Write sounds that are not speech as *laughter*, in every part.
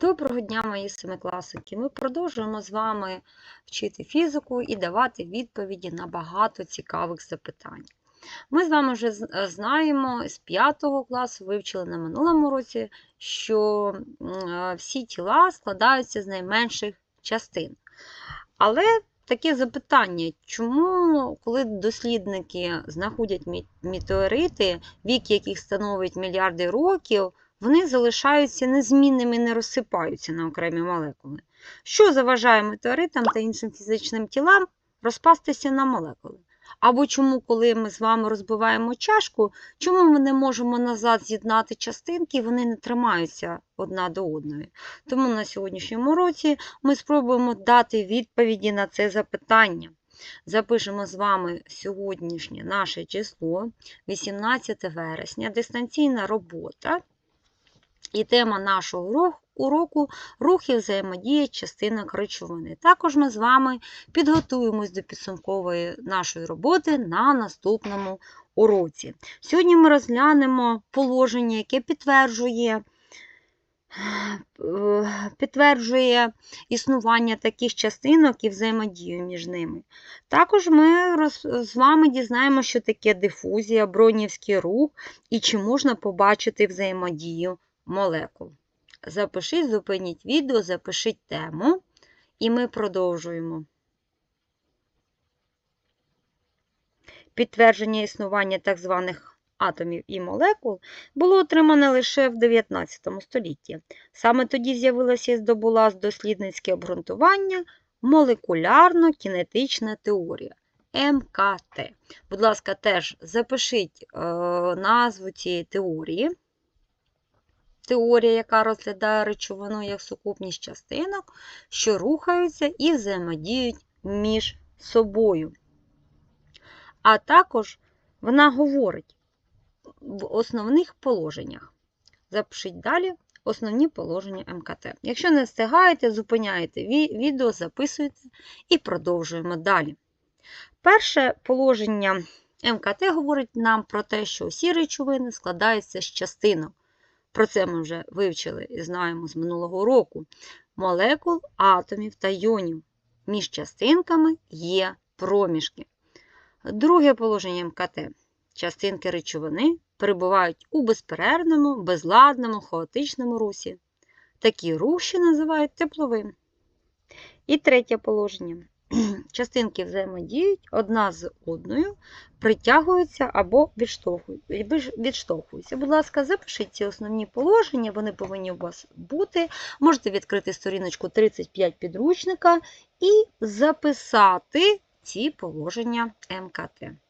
Доброго дня, мої семикласники! Ми продовжуємо з вами вчити фізику і давати відповіді на багато цікавих запитань. Ми з вами вже е, знаємо з 5 класу, вивчили на минулому році, що е, всі тіла складаються з найменших частин. Але таке запитання, чому, коли дослідники знаходять мі- метеорити, вік яких становить мільярди років, вони залишаються незмінними, і не розсипаються на окремі молекули. Що заважає метеоритам та іншим фізичним тілам розпастися на молекули? Або чому, коли ми з вами розбиваємо чашку, чому ми не можемо назад з'єднати частинки, і вони не тримаються одна до одної? Тому на сьогоднішньому році ми спробуємо дати відповіді на це запитання. Запишемо з вами сьогоднішнє наше число, 18 вересня, дистанційна робота. І тема нашого урок- уроку рухи взаємодії частинок речовини. Також ми з вами підготуємось до підсумкової нашої роботи на наступному уроці. Сьогодні ми розглянемо положення, яке підтверджує, е, підтверджує існування таких частинок і взаємодію між ними. Також ми з вами дізнаємося, що таке дифузія, бронівський рух і чи можна побачити взаємодію молекул. Запишіть, зупиніть відео, запишіть тему, і ми продовжуємо. Підтвердження існування так званих атомів і молекул було отримане лише в 19 столітті. Саме тоді з'явилася і здобула дослідницьке обґрунтування молекулярно-кінетична теорія МКТ. Будь ласка, теж запишіть е, назву цієї теорії теорія, яка розглядає речовину як сукупність частинок, що рухаються і взаємодіють між собою. А також вона говорить в основних положеннях. Запишіть далі основні положення МКТ. Якщо не встигаєте, зупиняєте відео, записуєте і продовжуємо далі. Перше положення МКТ говорить нам про те, що усі речовини складаються з частинок. Про це ми вже вивчили і знаємо з минулого року. Молекул, атомів та йонів. Між частинками є проміжки. Друге положення МКТ. Частинки речовини перебувають у безперервному, безладному, хаотичному русі. Такі рухи називають тепловим. І третє положення. *clears throat* Частинки взаємодіють одна з одною, притягуються або відштовхуються. Будь ласка, запишіть ці основні положення, вони повинні у вас бути. Можете відкрити сторіночку 35 підручника і записати ці положення МКТ.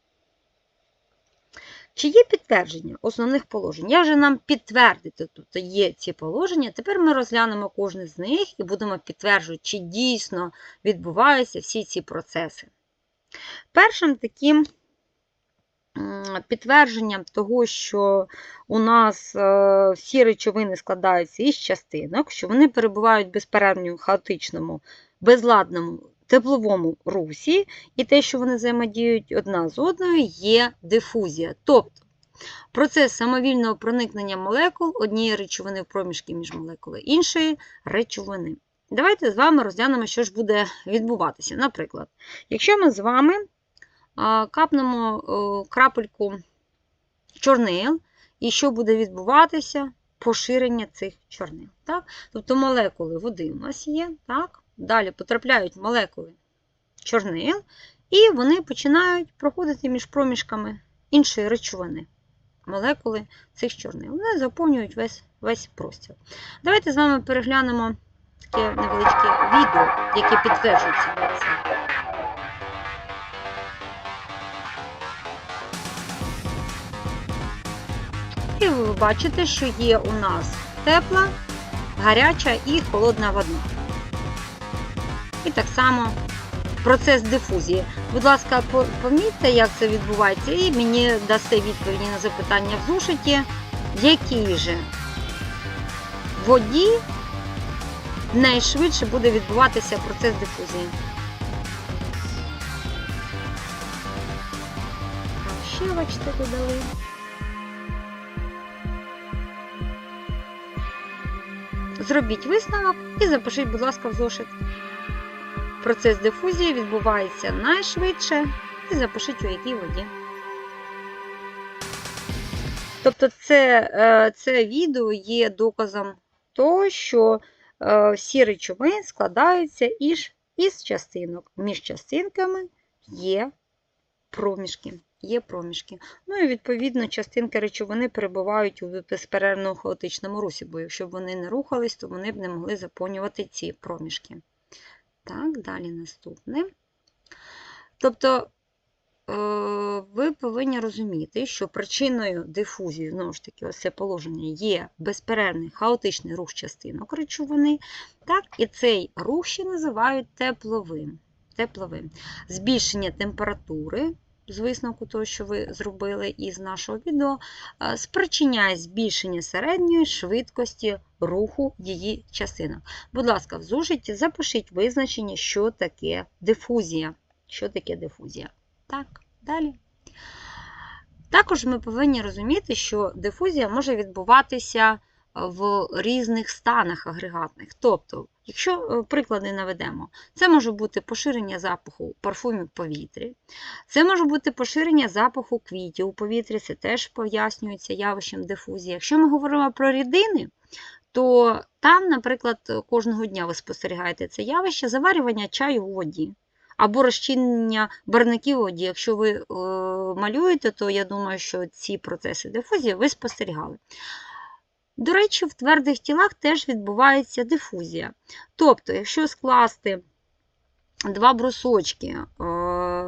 Чи є підтвердження основних положень? Як же нам підтвердити, тобто є ці положення? Тепер ми розглянемо кожне з них і будемо підтверджувати, чи дійсно відбуваються всі ці процеси. Першим таким підтвердженням того, що у нас е, всі речовини складаються із частинок, що вони перебувають в безперервному, хаотичному, безладному тепловому русі, і те, що вони взаємодіють одна з одною, є дифузія. Тобто процес самовільного проникнення молекул однієї речовини в проміжки між молекули іншої речовини. Давайте з вами розглянемо, що ж буде відбуватися. Наприклад, якщо ми з вами капнемо крапельку чорнил, і що буде відбуватися? Поширення цих чорнил. Так? Тобто молекули води у нас є, так? Далі потрапляють молекули чорнил, і вони починають проходити між проміжками іншої речовини. Молекули цих чорнил. Вони заповнюють весь, весь простір. Давайте з вами переглянемо таке невеличке відео, яке підтверджує це. І ви бачите, що є у нас тепла, гаряча і холодна вода. І так само процес дифузії. Будь ласка, помітьте, як це відбувається, і мені дасте відповіді на запитання в зушиті, в якій же воді найшвидше буде відбуватися процес дифузії. Ще, бачите, додали. Зробіть висновок і запишіть, будь ласка, в зошит. Процес дифузії відбувається найшвидше і запишіть у якій воді. Тобто це, е, це відео є доказом того, що е, всі речовини складаються із, із частинок. Між частинками є проміжки. Є проміжки. Ну і відповідно частинки речовини перебувають у безперервному хаотичному русі, бо якщо б вони не рухались, то вони б не могли заповнювати ці проміжки. Так, далі наступне. Тобто е, ви повинні розуміти, що причиною дифузії, знову ж таки, ось це положення є безперервний хаотичний рух частинок речовини, так, і цей рух ще називають тепловим. тепловим. Збільшення температури, з висновку того, що ви зробили із нашого відео, е, спричиняє збільшення середньої швидкості руху її частинок. Будь ласка, в запишіть визначення, що таке дифузія. Що таке дифузія? Так, далі. Також ми повинні розуміти, що дифузія може відбуватися в різних станах агрегатних. Тобто, якщо е, приклади наведемо, це може бути поширення запаху парфумів в повітрі, це може бути поширення запаху квітів у повітрі, це теж пояснюється явищем дифузії. Якщо ми говоримо про рідини, то там, наприклад, кожного дня ви спостерігаєте це явище заварювання чаю у воді. Або розчинення барників у воді. Якщо ви е, малюєте, то я думаю, що ці процеси дифузії ви спостерігали. До речі, в твердих тілах теж відбувається дифузія. Тобто, якщо скласти два брусочки е,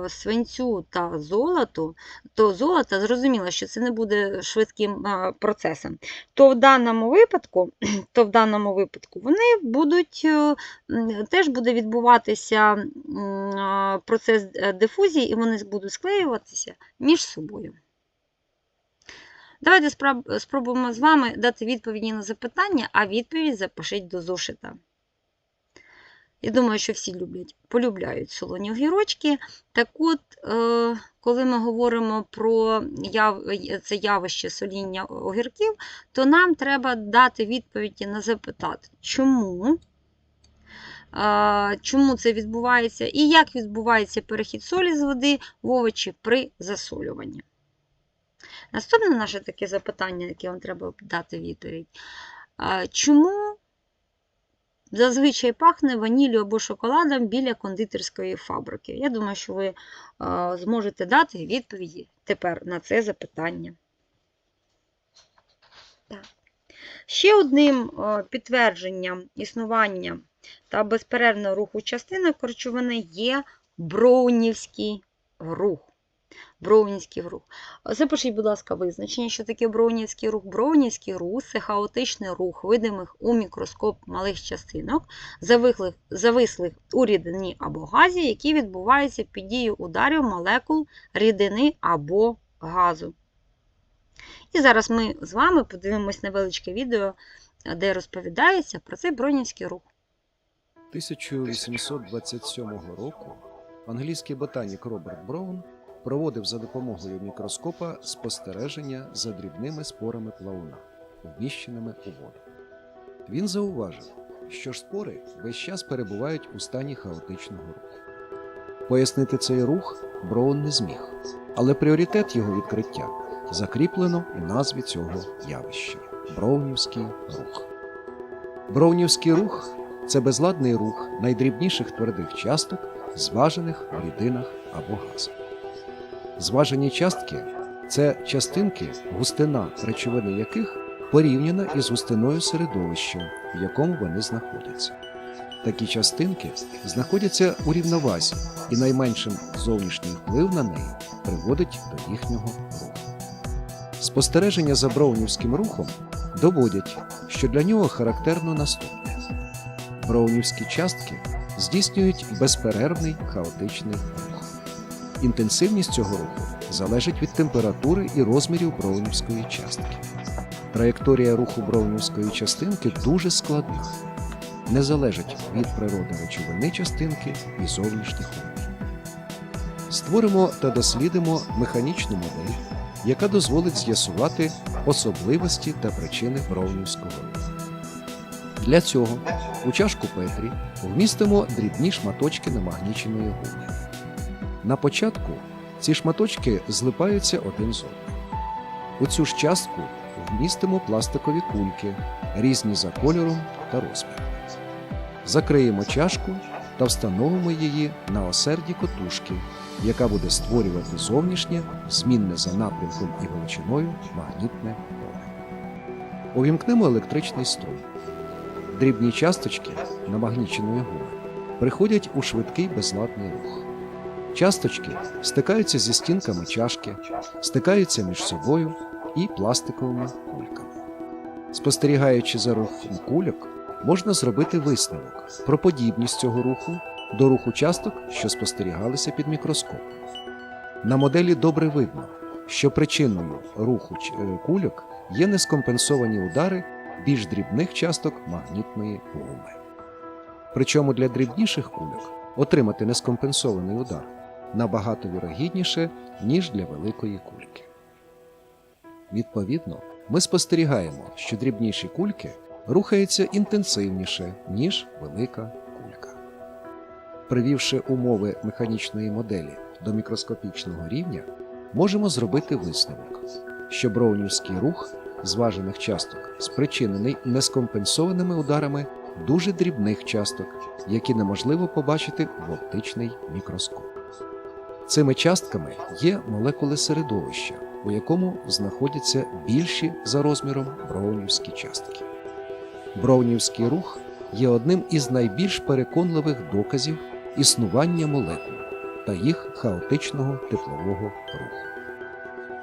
свинцю та золоту, то золото, зрозуміло, що це не буде швидким процесом, то в даному випадку, *clears throat* то в даному випадку вони будуть, е, теж буде відбуватися процес е, дифузії, і вони будуть склеюватися між собою. Давайте спробуємо з вами дати відповіді на запитання, а відповідь запишіть до зошита. Я думаю, що всі люблять, полюбляють солоні огірочки. Так от, е, коли ми говоримо про яв... це явище соління огірків, то нам треба дати відповіді на запитати, чому, е, чому це відбувається і як відбувається перехід солі з води в овочі при засолюванні. Наступне наше таке запитання, яке вам треба дати відповідь. Чому зазвичай пахне ваніллю або шоколадом біля кондитерської фабрики? Я думаю, що ви зможете дати відповіді тепер на це запитання. Так. Ще одним підтвердженням існування та безперервного руху частинок речовини є броунівський рух. Броунівський рух. Запишіть, будь ласка, визначення, що таке броунівський рух. Броунівський рух це хаотичний рух видимих у мікроскоп малих частинок, завислих, у рідині або газі, які відбуваються під дією ударів молекул рідини або газу. І зараз ми з вами подивимось невеличке відео, де розповідається про цей броунівський рух. 1827 року англійський ботанік Роберт Браун проводив за допомогою мікроскопа спостереження за дрібними спорами плавуна, вміщеними у воду. Він зауважив, що ж спори весь час перебувають у стані хаотичного руху. Пояснити цей рух Браун не зміг, але пріоритет його відкриття закріплено у назві цього явища Броунівський рух. Броунівський рух це безладний рух найдрібніших твердих часток, зважених в рідинах або газах. Зважені частки це частинки, густина речовини яких порівняна із густиною середовища, в якому вони знаходяться. Такі частинки знаходяться у рівновазі, і найменшим зовнішній вплив на неї приводить до їхнього руху. Спостереження за броунівським рухом доводять, що для нього характерно наступне. Броунівські частки здійснюють безперервний хаотичний рух. Інтенсивність цього руху залежить від температури і розмірів броунівської частки. Траєкторія руху броунівської частинки дуже складна, не залежить від природи речовини частинки і зовнішніх умов. Створимо та дослідимо механічну модель, яка дозволить з'ясувати особливості та причини броунівського руху. Для цього у чашку Петрі вмістимо дрібні шматочки намагніченої гуми. На початку ці шматочки злипаються один з одним. У цю ж частку вмістимо пластикові кульки, різні за кольором та розміром. Закриємо чашку та встановимо її на осерді котушки, яка буде створювати зовнішнє, змінне за напрямком і величиною магнітне поле. Увімкнемо електричний струм. Дрібні часточки намагніченої гуми приходять у швидкий безладний рух. Часточки стикаються зі стінками чашки, стикаються між собою і пластиковими кульками. Спостерігаючи за рухом кульок, можна зробити висновок про подібність цього руху до руху часток, що спостерігалися під мікроскопом. На моделі добре видно, що причиною руху е, кульок є нескомпенсовані удари більш дрібних часток магнітної гуми. Причому для дрібніших кульок отримати нескомпенсований удар набагато вірогідніше, ніж для великої кульки. Відповідно, ми спостерігаємо, що дрібніші кульки рухаються інтенсивніше, ніж велика кулька. Привівши умови механічної моделі до мікроскопічного рівня, можемо зробити висновок, що броунівський рух зважених часток спричинений нескомпенсованими ударами дуже дрібних часток, які неможливо побачити в оптичний мікроскоп. Цими частками є молекули середовища, у якому знаходяться більші за розміром броунівські частки. Броунівський рух є одним із найбільш переконливих доказів існування молекул та їх хаотичного теплового руху.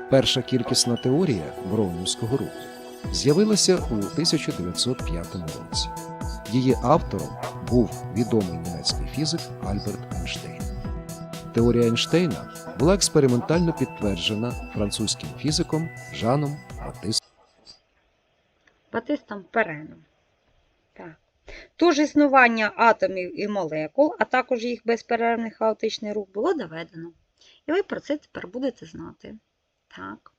Перша кількісна теорія броунівського руху з'явилася у 1905 році. Її автором був відомий німецький фізик Альберт Ейнштейн. Теорія Ейнштейна була експериментально підтверджена французьким фізиком Жаном Батистом. Батистом Переном. Тож існування атомів і молекул, а також їх безперервний хаотичний рух було доведено. І ви про це тепер будете знати. Так.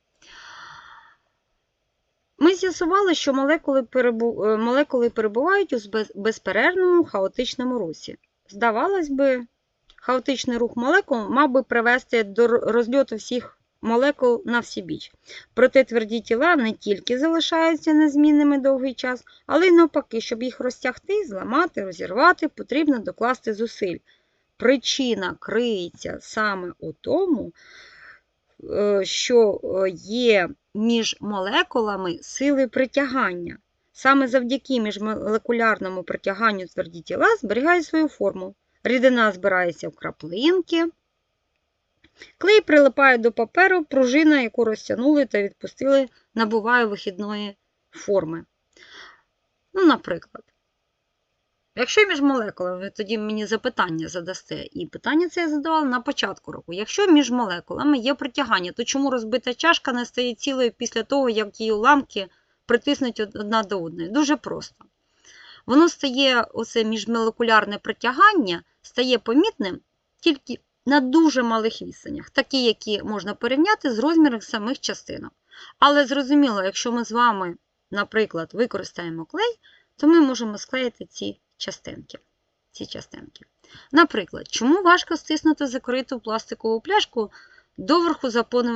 Ми з'ясували, що молекули, перебу... е, молекули перебувають у безперервному хаотичному русі. Здавалось би, хаотичний рух молекул мав би привести до розльоту всіх молекул на всі біч. Проте тверді тіла не тільки залишаються незмінними довгий час, але й навпаки, щоб їх розтягти, зламати, розірвати, потрібно докласти зусиль. Причина криється саме у тому, е, що е, є між молекулами сили притягання. Саме завдяки міжмолекулярному притяганню тверді тіла зберігають свою форму. Рідина збирається в краплинки, Клей прилипає до паперу, пружина, яку розтягнули та відпустили, набуває вихідної форми. Ну, наприклад, якщо між молекулами, ви тоді мені запитання задасте, і питання це я задавала на початку року. Якщо між молекулами є притягання, то чому розбита чашка не стає цілою після того, як її уламки притиснуть одна до одної? Дуже просто. Воно стає, оце міжмолекулярне притягання, стає помітним тільки на дуже малих відстанях, такі, які можна порівняти з розміром самих частинок. Але зрозуміло, якщо ми з вами, наприклад, використаємо клей, то ми можемо склеїти ці частинки. Ці частинки. Наприклад, чому важко стиснути закриту пластикову пляшку доверху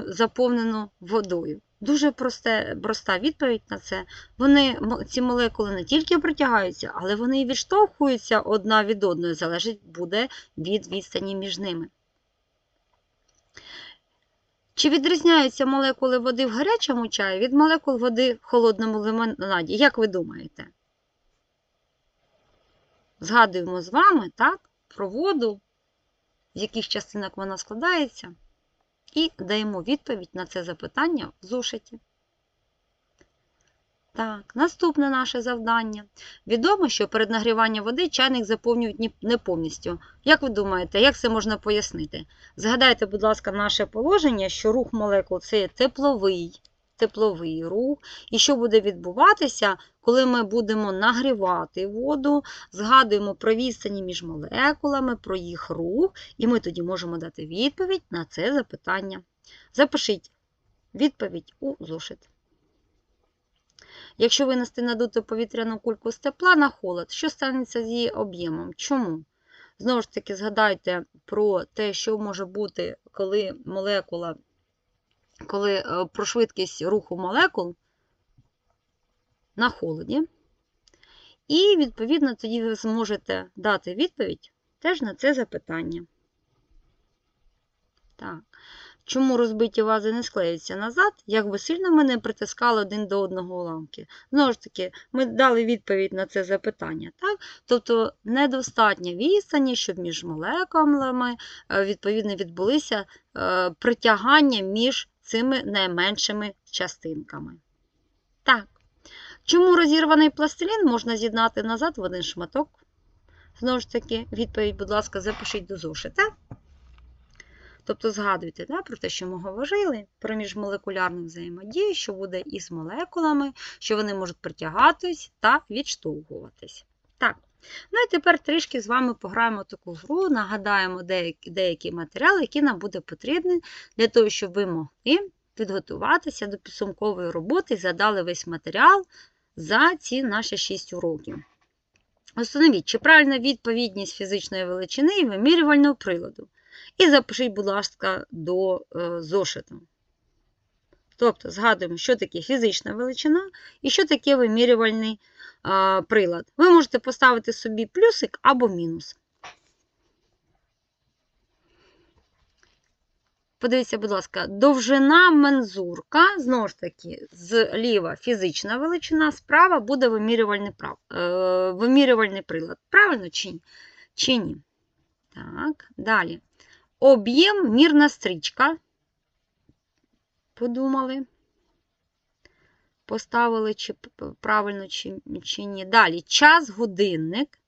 заповнену водою? Дуже просте, проста відповідь на це. Вони, ці молекули не тільки притягаються, але вони і відштовхуються одна від одної, залежить буде від відстані між ними. Чи відрізняються молекули води в гарячому чаї від молекул води в холодному лимонаді? Як ви думаєте? Згадуємо з вами так, про воду, з яких частинок вона складається, і даємо відповідь на це запитання в зошиті. Так, наступне наше завдання. Відомо, що перед нагріванням води чайник заповнюють не повністю. Як ви думаєте, як це можна пояснити? Згадайте, будь ласка, наше положення, що рух молекул це тепловий, тепловий рух. І що буде відбуватися, коли ми будемо нагрівати воду, згадуємо про відстані між молекулами, про їх рух, і ми тоді можемо дати відповідь на це запитання. Запишіть відповідь у зошит. Якщо винести надуту повітряну кульку з тепла на холод, що станеться з її об'ємом? Чому? Знову ж таки, згадайте про те, що може бути, коли молекула, коли е, про швидкість руху молекул на холоді. І, відповідно, тоді ви зможете дати відповідь теж на це запитання. Так. Чому розбиті вази не склеюються назад, як би сильно ми не притискали один до одного уламки? Знову ж таки, ми дали відповідь на це запитання. Так? Тобто недостатньо відстані, щоб між молекулами е, відповідно відбулися е, притягання між цими найменшими частинками. Так. Чому розірваний пластилін можна з'єднати назад в один шматок? Знову ж таки, відповідь, будь ласка, запишіть до зошита. Тобто згадуйте да, про те, що ми говорили, про міжмолекулярну взаємодію, що буде із молекулами, що вони можуть притягатись та відштовхуватись. Так, ну і тепер трішки з вами пограємо таку гру, нагадаємо деякі, деякі матеріали, які нам буде потрібні для того, щоб ви могли підготуватися до підсумкової роботи і задали весь матеріал за ці наші 6 уроків. Установіть, чи правильна відповідність фізичної величини і вимірювального приладу. І запишіть, будь ласка, до е, зошиту. Тобто, згадуємо, що таке фізична величина і що таке вимірювальний прилад. Ви можете поставити собі плюсик або мінус. Подивіться, будь ласка, довжина мензурка, знову ж таки, зліва фізична величина, справа буде вимірювальний, прав, е, вимірювальний прилад. Правильно чи, чи ні? Так, далі. Об'єм мірна стрічка. Подумали. Поставили, чи правильно, чи, чи ні. Далі час годинник.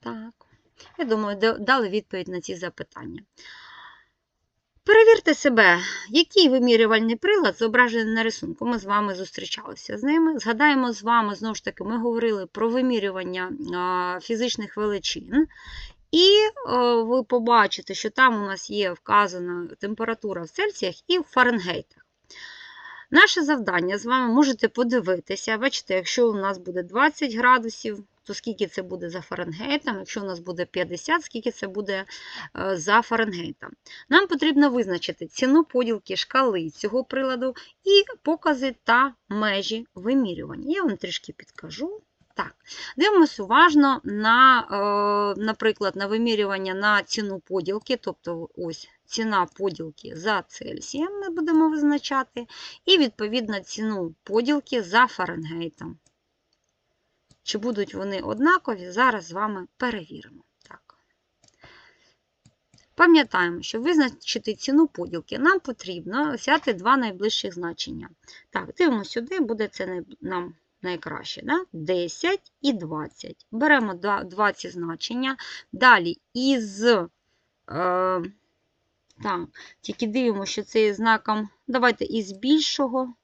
Так. Я думаю, дали відповідь на ці запитання. Перевірте себе, який вимірювальний прилад зображений на рисунку. Ми з вами зустрічалися з ними. Згадаємо з вами, знову ж таки, ми говорили про вимірювання фізичних величин. І ви побачите, що там у нас є вказана температура в Цельсіях і в Фаренгейтах. Наше завдання з вами можете подивитися, бачите, якщо у нас буде 20 градусів, то скільки це буде за Фаренгейтом, якщо у нас буде 50, скільки це буде е, за Фаренгейтом. Нам потрібно визначити ціну поділки шкали цього приладу і покази та межі вимірювання. Я вам трішки підкажу. Так, Дивимося уважно на, е, наприклад, на вимірювання на ціну поділки, тобто ось ціна поділки за Цельсієм ми будемо визначати, і відповідно ціну поділки за Фаренгейтом. Чи будуть вони однакові, зараз з вами перевіримо. Так. Пам'ятаємо, щоб визначити ціну поділки, нам потрібно взяти два найближчих значення. Так, дивимося сюди, буде це нам найкраще. Да? 10 і 20. Беремо два ці значення. Далі із. Е, так, Тільки дивимося, що це є знаком. Давайте із більшого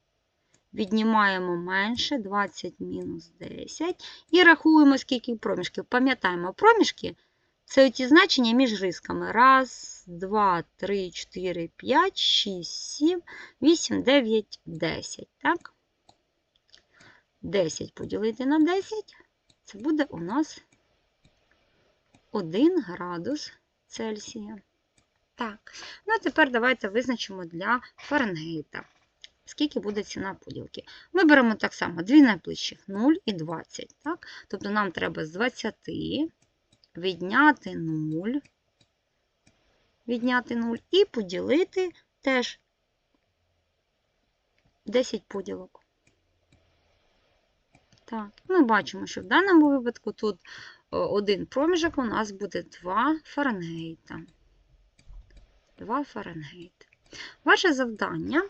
віднімаємо менше 20 мінус 10. І рахуємо, скільки проміжків. Пам'ятаємо, проміжки це ті значення між рисками. Раз, два, три, 4, 5, 6, 7, 8, 9, 10. Так? 10 поділити на 10, це буде у нас 1 градус Цельсія. Так, ну а тепер давайте визначимо для Фаренгейта. Скільки буде ціна поділки? Ми беремо так само дві найближчих 0 і 20. Так? Тобто нам треба з 20 відняти 0, відняти 0 і поділити теж 10 поділок. Так, ми бачимо, що в даному випадку тут один проміжок у нас буде 2 Фаренгейта. 2 Фаренгейта. Ваше завдання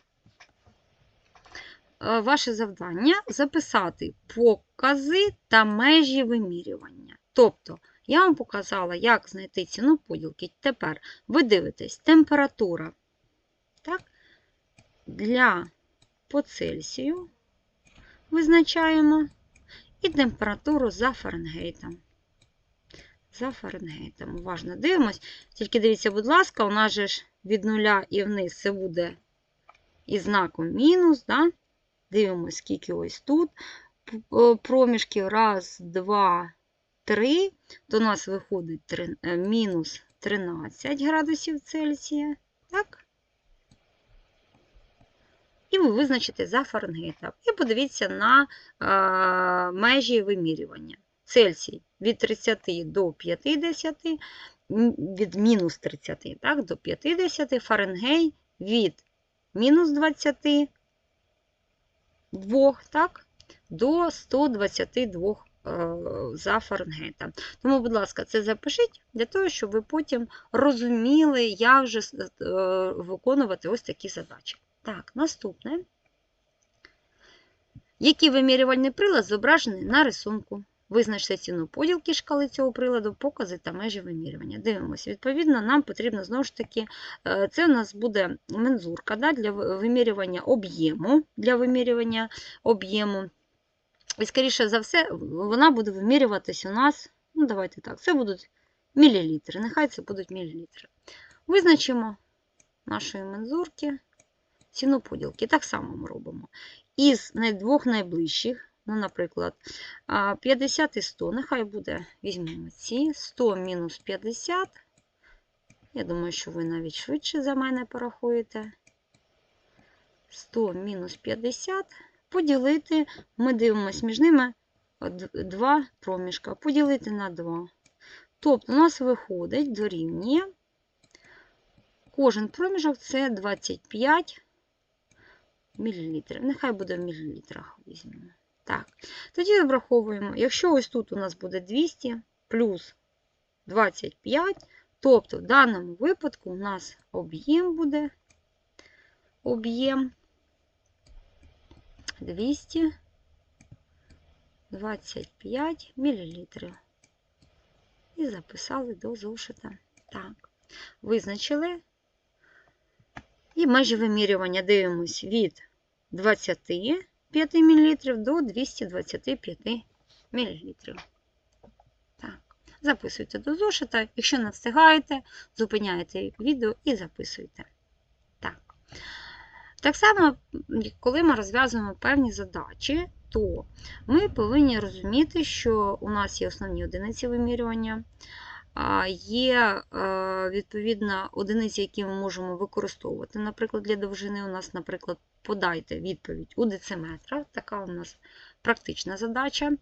е, ваше завдання записати покази та межі вимірювання. Тобто, я вам показала, як знайти ціну поділки. Тепер ви дивитесь температура так, для по Цельсію визначаємо і температуру за Фаренгейтом. За Фаренгейтом. Уважно дивимось. Тільки дивіться, будь ласка, у нас же ж від нуля і вниз це буде із знаком мінус. Да? Дивимося, скільки ось тут е, проміжків. Раз, два, три. То у нас виходить е, мінус 13 градусів Цельсія. Так? І ви визначите за Фаренгейтом. І подивіться на е, межі вимірювання. Цельсій від 30 до 50, від мінус 30 так, до 50, Фаренгей від мінус 22 так, до 122 е, за Фаренгейтом. Тому, будь ласка, це запишіть для того, щоб ви потім розуміли, як же е, виконувати ось такі задачі. Так, наступне. Який вимірювальний прилад зображений на рисунку? Визначте ціну поділки шкали цього приладу, покази та межі вимірювання. Дивимося. Відповідно, нам потрібно знову ж таки, е, це у нас буде мензурка да, для вимірювання об'єму. Для вимірювання об'єму. І, скоріше за все, вона буде вимірюватись у нас, ну давайте так, це будуть мілілітри. Нехай це будуть мілілітри. Визначимо нашої мензурки ціну поділки. Так само ми робимо. Із двох найближчих, ну, наприклад, 50 і 100, нехай буде, візьмемо ці, 100 мінус 50. Я думаю, що ви навіть швидше за мене порахуєте. 100 мінус 50. Поділити, ми дивимося між ними два проміжка. Поділити на 2. Тобто у нас виходить дорівнює. Кожен проміжок це 25 мілілітрів. Нехай буде в мілілітрах візьмемо. Так, тоді обраховуємо, якщо ось тут у нас буде 200 плюс 25, тобто в даному випадку у нас об'єм буде об'єм 225 мілілітрів. І записали до зошита. Так, визначили. І межі вимірювання дивимось від 25 мл до 225 мл. Так, записуйте до зошита. Якщо не встигаєте, зупиняєте відео і записуйте. Так. Так само, коли ми розв'язуємо певні задачі, то ми повинні розуміти, що у нас є основні одиниці вимірювання, є е, відповідно одиниці, які ми можемо використовувати. Наприклад, для довжини у нас, наприклад, подайте відповідь у дециметрах. Така у нас практична задача.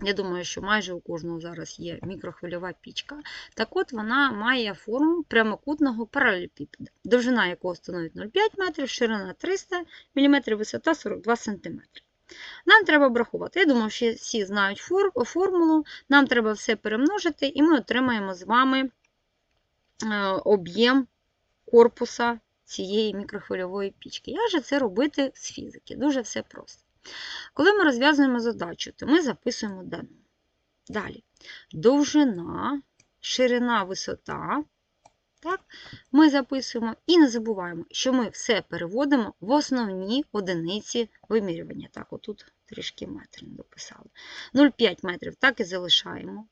Я думаю, що майже у кожного зараз є мікрохвильова пічка. Так от вона має форму прямокутного паралелепіпеда, довжина якого становить 0,5 метрів, ширина 300 мм, висота 42 см. Нам треба обрахувати. Я думаю, що всі знають фор- формулу. Нам треба все перемножити, і ми отримаємо з вами е, об'єм корпуса цієї мікрохвильової пічки. Як же це робити з фізики? Дуже все просто. Коли ми розв'язуємо задачу, то ми записуємо дану. Далі. Довжина, ширина, висота. Так? Ми записуємо і не забуваємо, що ми все переводимо в основні одиниці вимірювання. Так, отут трішки метрів не дописали. 0,5 метрів так і залишаємо.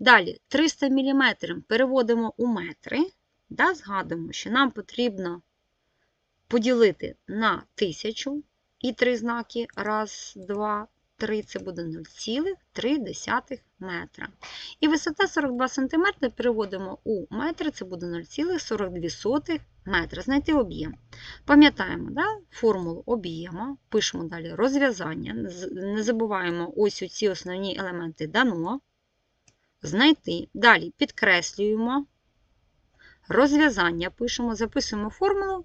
Далі 300 мм переводимо у метри. Да, згадуємо, що нам потрібно поділити на 1000 і три знаки. Раз, два, три це буде 0,3 метра. І висота 42 см переводимо у метри, це буде 0,42 метра. Знайти об'єм. Пам'ятаємо да? формулу об'єму, пишемо далі розв'язання. Не забуваємо ось ці основні елементи дано. Знайти. Далі підкреслюємо. Розв'язання пишемо, записуємо формулу.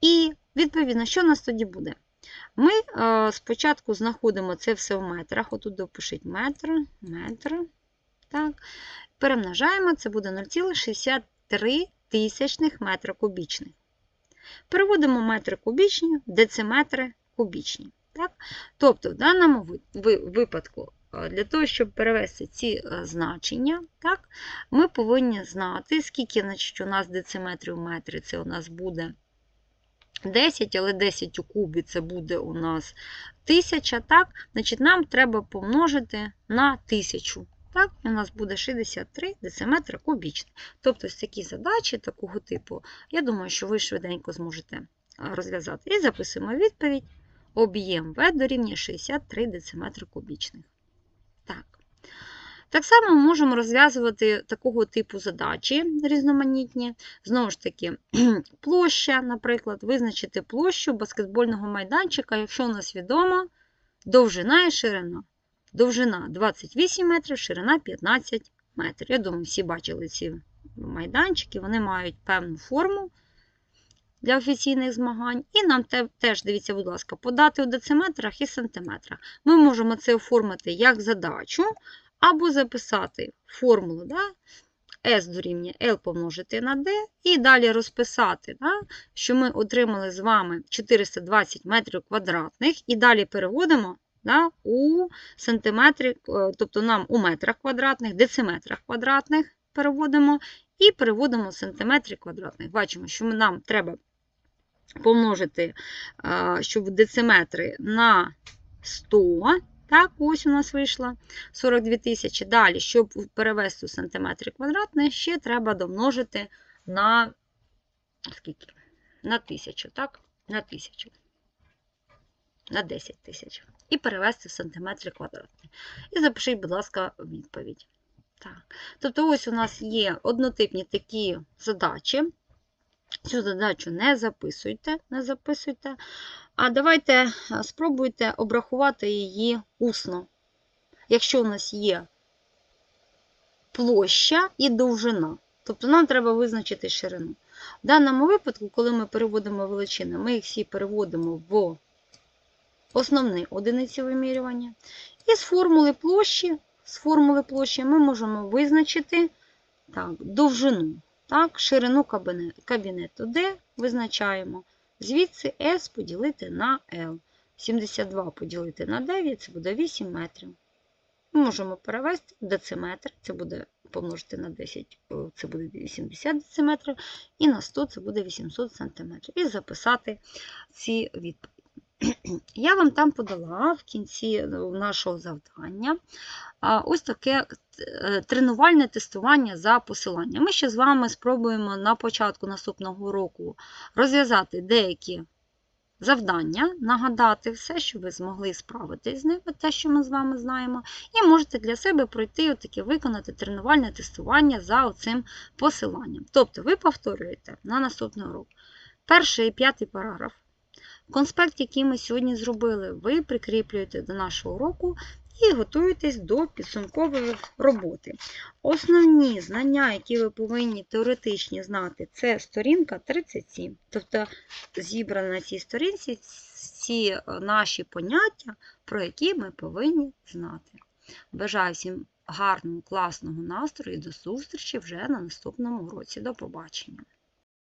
І, відповідно, що у нас тоді буде? Ми е, спочатку знаходимо це все в метрах. Отут допишіть метр, метр. Так. Перемножаємо, це буде 0,63 тисячних метра кубічних. Переводимо метри кубічні в дециметри кубічні. Так? Тобто, в даному ви- ви- випадку, е, для того, щоб перевести ці е, значення, так, ми повинні знати, скільки значить, у нас дециметрів в метрі, це у нас буде 10, але 10 у кубі це буде у нас 1000, так? Значить, нам треба помножити на 1000. Так, у нас буде 63 дециметри кубічні. Тобто, такі задачі такого типу, я думаю, що ви швиденько зможете розв'язати. І записуємо відповідь. об'єм В дорівнює 63 дециметри кубічних. Так. Так само можемо розв'язувати такого типу задачі різноманітні. Знову ж таки, *clears throat* площа, наприклад, визначити площу баскетбольного майданчика, якщо у нас відомо довжина і ширина. Довжина 28 метрів, ширина 15 метрів. Я думаю, всі бачили ці майданчики, вони мають певну форму для офіційних змагань. І нам теж, дивіться, будь ласка, подати у дециметрах і сантиметрах. Ми можемо це оформити як задачу, або записати формулу да? S дорівнює L помножити на D, і далі розписати, да? що ми отримали з вами 420 метрів квадратних, і далі переводимо да, у сантиметри, е, тобто нам у метрах квадратних, дециметрах квадратних переводимо, і переводимо в сантиметри квадратних. Бачимо, що нам треба помножити, е, щоб дециметри на 100. Так, ось у нас вийшло 42 тисячі. Далі, щоб перевести у сантиметри квадратні, ще треба домножити на скільки? На тисячу, так? На тисячу. На 10 тисяч. І перевести в сантиметри квадратні. І запишіть, будь ласка, відповідь. Так. Тобто, ось у нас є однотипні такі задачі. Цю задачу не записуйте, не записуйте. А давайте е, спробуйте обрахувати її усно. Якщо у нас є площа і довжина, тобто нам треба визначити ширину. В даному випадку, коли ми переводимо величини, ми їх всі переводимо в основні одиниці вимірювання. І з формули площі, з формули площі ми можемо визначити так, довжину, так, ширину кабіне- кабінету D визначаємо. Звідси S поділити на L. 72 поділити на 9 це буде 8 метрів. Ми можемо перевести дециметр, це буде помножити на 10, це буде 80 дециметрів, і на 100 це буде 800 сантиметрів. І записати ці відповіді. Я вам там подала в кінці нашого завдання ось таке е, тренувальне тестування за посиланням. Ми ще з вами спробуємо на початку наступного року розв'язати деякі завдання, нагадати все, що ви змогли справитись з ними, те, що ми з вами знаємо, і можете для себе пройти таке виконати тренувальне тестування за оцим посиланням. Тобто ви повторюєте на наступний урок перший і п'ятий параграф. Конспект, який ми сьогодні зробили, ви прикріплюєте до нашого уроку і готуєтесь до підсумкової роботи. Основні знання, які ви повинні теоретичні знати, це сторінка 37. Тобто зібрані на цій сторінці всі е, наші поняття, про які ми повинні знати. Бажаю всім гарного, класного настрою і до зустрічі вже на наступному уроці. До побачення!